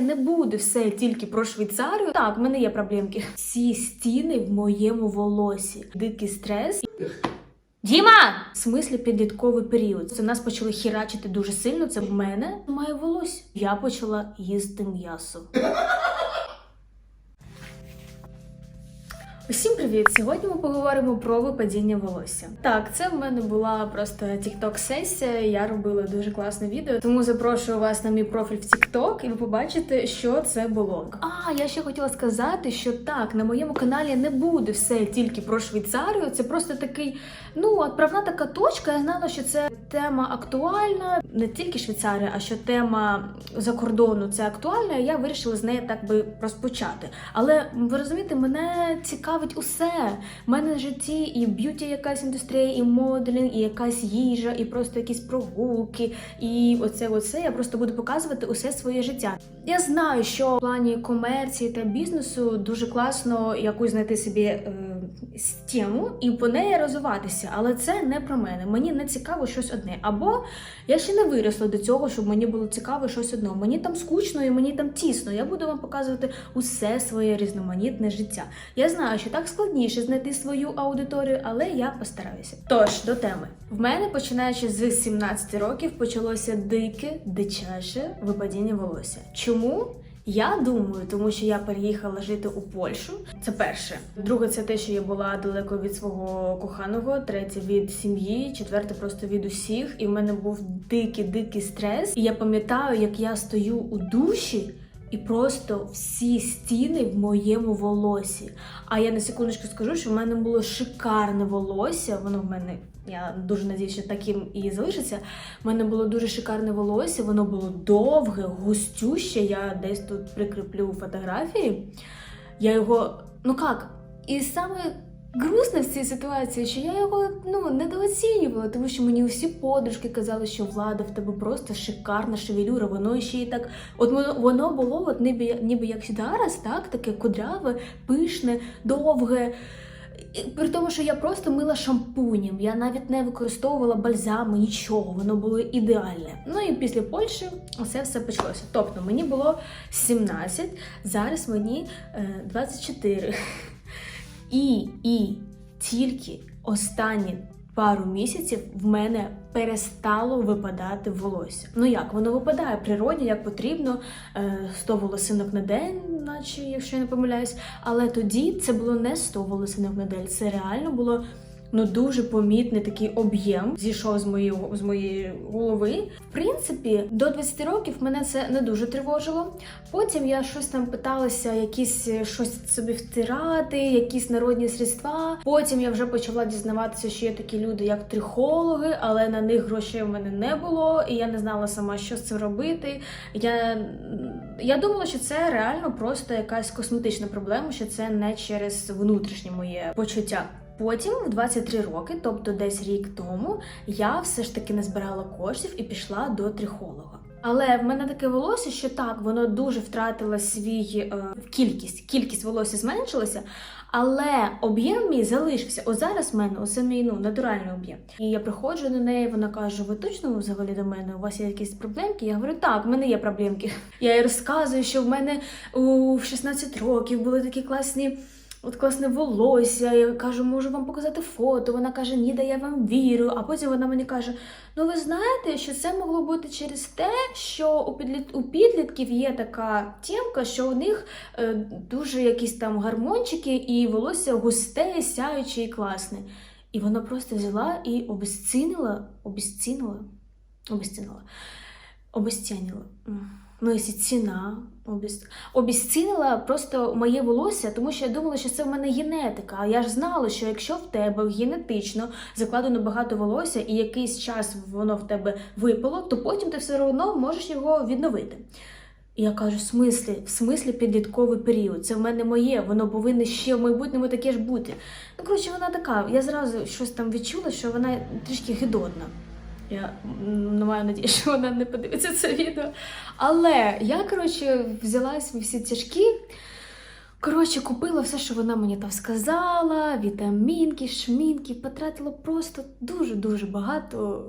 Не буде все тільки про Швейцарію. Так, в мене є проблемки. Всі стіни в моєму волосі. Дикий стрес. Діма! В смислі підлітковий період. Це нас почали хірачити дуже сильно. Це в мене має волосся. Я почала їсти м'ясо. Усім привіт! Сьогодні ми поговоримо про випадіння волосся. Так, це в мене була просто TikTok сесія. Я робила дуже класне відео, тому запрошую вас на мій профіль в TikTok і ви побачите, що це було. А я ще хотіла сказати, що так, на моєму каналі не буде все тільки про Швейцарію. Це просто такий, ну отправна така точка. Я знала, що це тема актуальна, не тільки Швейцарія, а що тема за кордону це актуальна. і Я вирішила з неї так би розпочати. Але ви розумієте, мене цікавить усе. У мене в житті і б'юті якась індустрія, і моделінг, і якась їжа, і просто якісь прогулки, і оце, оце. Я просто буду показувати усе своє життя. Я знаю, що в плані комерції та бізнесу дуже класно якусь знайти собі е, тему і по неї розвиватися, але це не про мене. Мені не цікаво щось одне. Або я ще не виросла до цього, щоб мені було цікаво щось одне. Мені там скучно і мені там тісно. Я буду вам показувати усе своє різноманітне життя. Я знаю, що так складніше знайти свою аудиторію, але я постараюся. Тож до теми. В мене, починаючи з 17 років, почалося дике, дичаше випадіння волосся. Чому? Я думаю, тому що я переїхала жити у Польщу. Це перше. Друге, це те, що я була далеко від свого коханого. Третє від сім'ї, четверте просто від усіх. І в мене був дикий, дикий стрес. І я пам'ятаю, як я стою у душі. І просто всі стіни в моєму волосі. А я на секундочку скажу, що в мене було шикарне волосся. Воно в мене, я дуже надіюсь, що таким і залишиться. У мене було дуже шикарне волосся, воно було довге, густюще. Я десь тут прикріплю фотографії. Я його, ну як, і саме грустно в цій ситуації, що я його ну недооцінювала, тому що мені усі подружки казали, що влада в тебе просто шикарна шевелюра. Воно ще й так, от воно, воно було, от ніби, ніби як зараз, так, таке кудряве, пишне, довге. При тому, що я просто мила шампунем, я навіть не використовувала бальзами, нічого, воно було ідеальне. Ну і після Польщі усе все почалося. Тобто мені було 17, зараз мені е, 24. І, і тільки останні пару місяців в мене перестало випадати волосся. Ну як, воно випадає природні, як потрібно, е, 100 волосинок на день, наче, якщо я не помиляюсь. Але тоді це було не 100 волосинок на це реально було. Ну, дуже помітний такий об'єм зійшов з моєї з моєї голови. В принципі, до 20 років мене це не дуже тривожило. Потім я щось там питалася, якісь е, щось собі втирати, якісь народні средства. Потім я вже почала дізнаватися, що є такі люди, як трихологи, але на них грошей в мене не було, і я не знала сама, що з цим робити. Я, я думала, що це реально просто якась косметична проблема, що це не через внутрішнє моє почуття. Потім, в 23 роки, тобто десь рік тому, я все ж таки назбирала коштів і пішла до трихолога. Але в мене таке волосся, що так, воно дуже втратило свій е, кількість. Кількість волосся зменшилася, але об'єм мій залишився. От зараз в мене усе ну, натуральний об'єм. І я приходжу до неї, вона каже: Ви точно взагалі до мене? У вас є якісь проблемки? Я говорю, так, в мене є проблемки. Я їй розказую, що в мене у 16 років були такі класні. От класне волосся, я кажу, можу вам показати фото. Вона каже, ні, да я вам вірю. А потім вона мені каже: Ну, ви знаєте, що це могло бути через те, що у підліт... у підлітків є така тємка, що у них е, дуже якісь там гармончики, і волосся густе, сяюче і класне. І вона просто взяла і обезцінила, обезцінила, обезцінила, обезцінила. Ну, якщо ціна обіс... просто моє волосся, тому що я думала, що це в мене генетика. А я ж знала, що якщо в тебе генетично закладено багато волосся і якийсь час воно в тебе випало, то потім ти все одно можеш його відновити. І я кажу, в смислі, в смислі підлітковий період. Це в мене моє, воно повинно ще в майбутньому таке ж бути. Ну, коротше, вона така. Я зразу щось там відчула, що вона трішки гидотна. Я не маю надії, що вона не подивиться це відео. Але я, коротше, взяла свої всі тяжкі. Коротше, купила все, що вона мені там сказала, вітамінки, шмінки, потратила просто дуже-дуже багато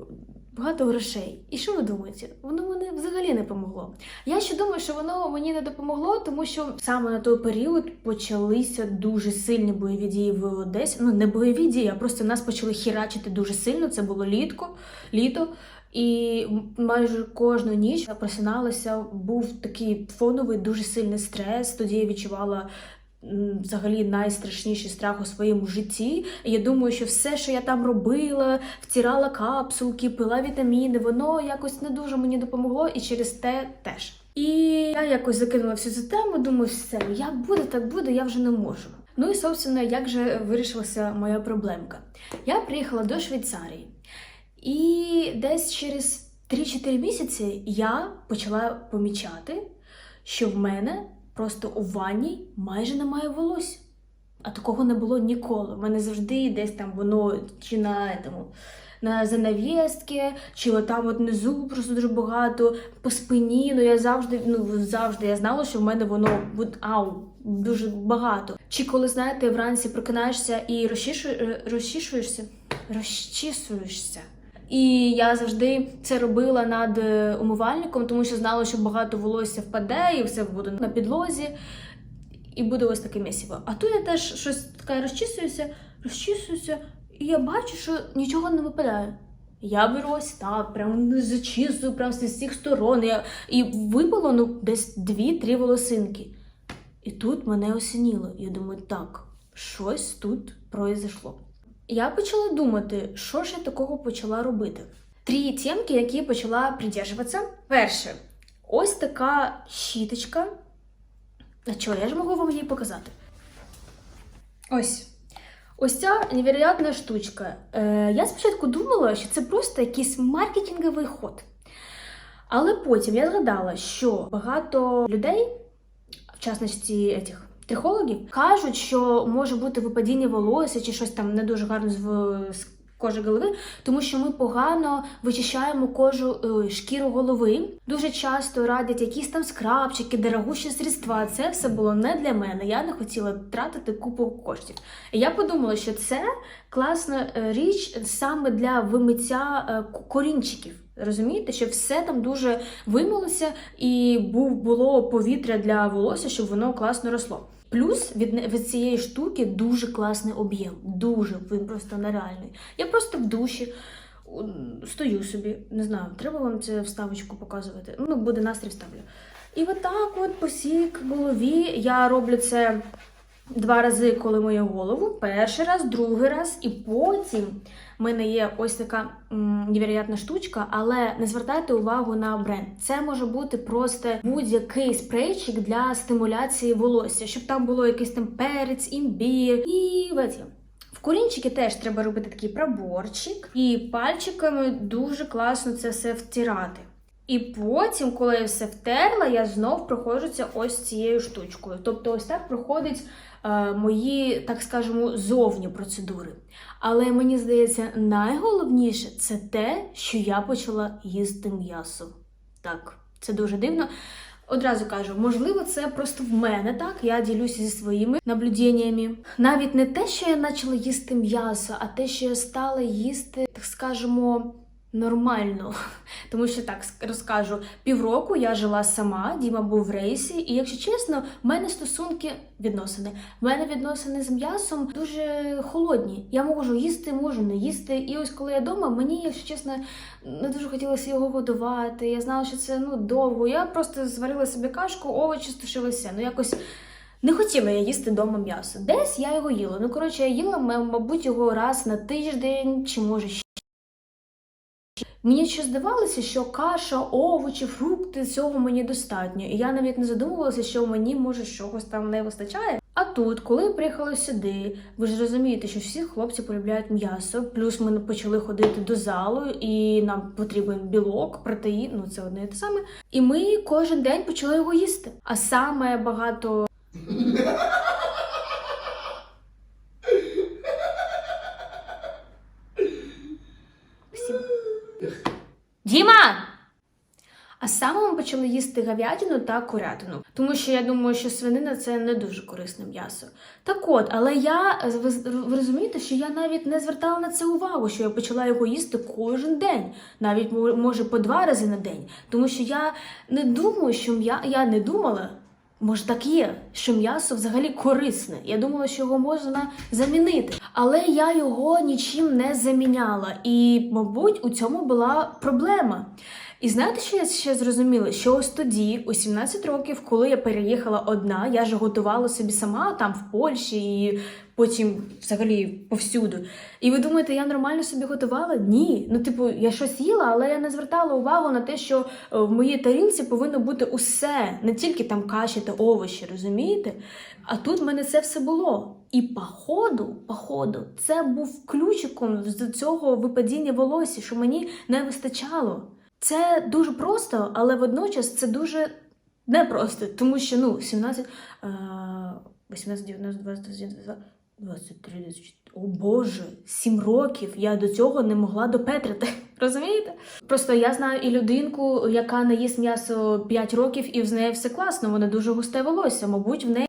багато грошей. І що ви думаєте? Воно мені взагалі не помогло. Я ще думаю, що воно мені не допомогло, тому що саме на той період почалися дуже сильні бойові дії в Одесі. Ну не бойові дії, а просто нас почали хірачити дуже сильно. Це було літко, літо. І майже кожну ніч просиналася, був такий фоновий дуже сильний стрес. Тоді я відчувала взагалі найстрашніший страх у своєму житті. І я думаю, що все, що я там робила, втирала капсулки, пила вітаміни, воно якось не дуже мені допомогло, і через те теж. І я якось закинула всю цю тему, думаю, все, як буде, так буде, я вже не можу. Ну і собственно, як же вирішилася моя проблемка? Я приїхала до Швейцарії. І десь через 3-4 місяці я почала помічати, що в мене просто у ванні майже немає волосся. А такого не було ніколи. У мене завжди десь там воно чи на этому, на занавіски, чи отам от внизу просто дуже багато, по спині. Ну я завжди, ну завжди я знала, що в мене воно ау, дуже багато. Чи коли знаєте, вранці прокинаєшся і розчішу- розчішуєшся, розчісуєшся. І я завжди це робила над е, умивальником, тому що знала, що багато волосся впаде, і все буде на підлозі, і буде ось таке місіво. А тут я теж щось таке розчісуюся, розчісуюся, і я бачу, що нічого не випадає. Я беру ось так, прям зачісую, прям з усіх сторон. Я... І випало ну, десь дві-три волосинки. І тут мене осініло. Я думаю, так, щось тут произошло. Я почала думати, що ж я такого почала робити. Три темки, які почала придержуватися. Перше, ось така щіточка. А чого, я ж можу вам її показати. Ось. Ось ця невероятна штучка. Е, я спочатку думала, що це просто якийсь маркетинговий ход. Але потім я згадала, що багато людей, в частності этих трихологів, кажуть, що може бути випадіння волосся чи щось там не дуже гарно з, кожи голови, тому що ми погано вичищаємо кожу е, шкіру голови. Дуже часто радять якісь там скрабчики, дорогущі средства. Це все було не для мене. Я не хотіла тратити купу коштів. Я подумала, що це класна е, річ саме для вимиття е, корінчиків. Розумієте, що все там дуже вимилося і був було повітря для волосся, щоб воно класно росло. Плюс від, від цієї штуки дуже класний об'єм. Дуже він просто нереальний. Я просто в душі стою собі, не знаю, треба вам це вставочку показувати. Ну, буде настрій вставлю. І отак, от по всій голові я роблю це два рази, коли мою голову. Перший раз, другий раз, і потім в мене є ось така невероятна штучка, але не звертайте увагу на бренд. Це може бути просто будь-який спрейчик для стимуляції волосся, щоб там було якийсь там перець, імбір і в. В корінчики теж треба робити такий проборчик, і пальчиками дуже класно це все втирати. І потім, коли я все втерла, я знов проходжу це ось цією штучкою. Тобто, ось так проходить е, мої, так скажемо, зовні процедури. Але мені здається, найголовніше це те, що я почала їсти м'ясо. Так, це дуже дивно. Одразу кажу, можливо, це просто в мене так. Я ділюся зі своїми наблюденнями. Навіть не те, що я почала їсти м'ясо, а те, що я стала їсти, так скажемо, нормально. Тому що так розкажу, півроку я жила сама, Діма був в рейсі, і якщо чесно, в мене стосунки відносини. В мене відносини з м'ясом дуже холодні. Я можу їсти, можу не їсти. І ось коли я вдома, мені, якщо чесно, не дуже хотілося його годувати. Я знала, що це ну довго. Я просто зварила собі кашку, овочі стушилися. Ну якось. Не хотіла я їсти вдома м'ясо. Десь я його їла. Ну, коротше, я їла, мабуть, його раз на тиждень чи може ще. Мені ще здавалося, що каша, овочі, фрукти цього мені достатньо. І я навіть не задумувалася, що мені може чогось там не вистачає. А тут, коли приїхала сюди, ви ж розумієте, що всі хлопці полюбляють м'ясо. Плюс ми почали ходити до залу, і нам потрібен білок, протеїн, ну це одне і те саме. І ми кожен день почали його їсти. А саме багато Спасибо. Діма! А саме ми почали їсти говядину та курятину, тому що я думаю, що свинина це не дуже корисне м'ясо. Так от, але я ви розумієте, що я навіть не звертала на це увагу, що я почала його їсти кожен день, навіть може по два рази на день. Тому що я не думаю, що м'я... я не думала. Може, так є, що м'ясо взагалі корисне. Я думала, що його можна замінити. Але я його нічим не заміняла. І, мабуть, у цьому була проблема. І знаєте, що я ще зрозуміла? Що ось тоді, у 17 років, коли я переїхала одна, я ж готувала собі сама там в Польщі і потім взагалі повсюду. І ви думаєте, я нормально собі готувала? Ні. Ну, типу, я щось їла, але я не звертала увагу на те, що е, в моїй тарілці повинно бути усе, не тільки там каші та овочі, розумієте? А тут в мене це все було. І походу, походу, це був ключиком з цього випадіння волосся, що мені не вистачало. Це дуже просто, але водночас це дуже непросто, тому що ну 17, е, 18, 19, 20, 22, 23, 24, о Боже, 7 років я до цього не могла допетрити. Розумієте? Просто я знаю і людинку, яка не їсть м'ясо 5 років, і в неї все класно, вона дуже густе волосся. Мабуть, в неї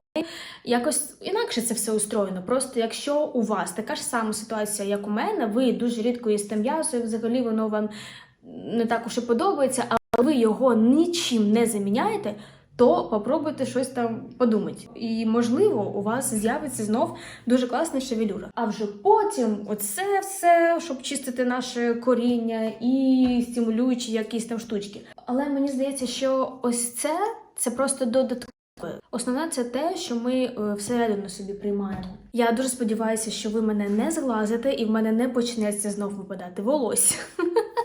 якось інакше це все устроєно. Просто якщо у вас така ж сама ситуація, як у мене, ви дуже рідко їсте м'ясо, і взагалі воно вам не так уж і подобається, але ви його нічим не заміняєте. То попробуйте щось там подумати. І можливо, у вас з'явиться знов дуже класна шевелюра. А вже потім оце все, щоб чистити наше коріння і стимулюючі якісь там штучки. Але мені здається, що ось це це просто додатково. Основне це те, що ми е, всередину собі приймаємо. Я дуже сподіваюся, що ви мене не зглазите і в мене не почнеться знов випадати волосся.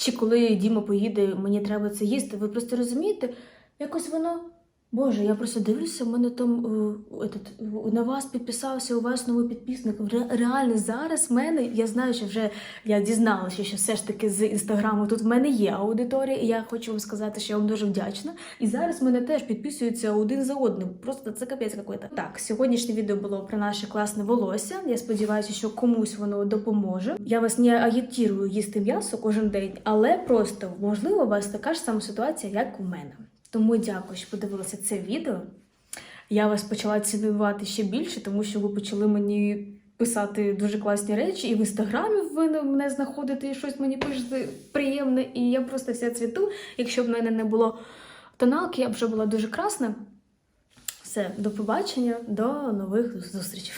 Чи коли Діма поїде, мені треба це їсти. Ви просто розумієте, якось воно. Боже, я просто дивлюся, в мене там е, этот, на вас підписався, у вас новий підписник. Ре- реально зараз в мене, я знаю, що вже я дізналася, що все ж таки з інстаграму тут в мене є аудиторія, і я хочу вам сказати, що я вам дуже вдячна. І зараз мене теж підписуються один за одним. Просто це капець какой-то. Так, сьогоднішнє відео було про наше класне волосся. Я сподіваюся, що комусь воно допоможе. Я вас не агітірую їсти м'ясо кожен день, але просто можливо у вас така ж сама ситуація, як у мене. Тому дякую, що подивилися це відео. Я вас почала цінувати ще більше, тому що ви почали мені писати дуже класні речі, і в інстаграмі ви мене знаходите і щось мені пишете приємне. І я просто вся цвіту. Якщо б в мене не було тоналки, я б вже була дуже красна. Все, до побачення, до нових зустрічей.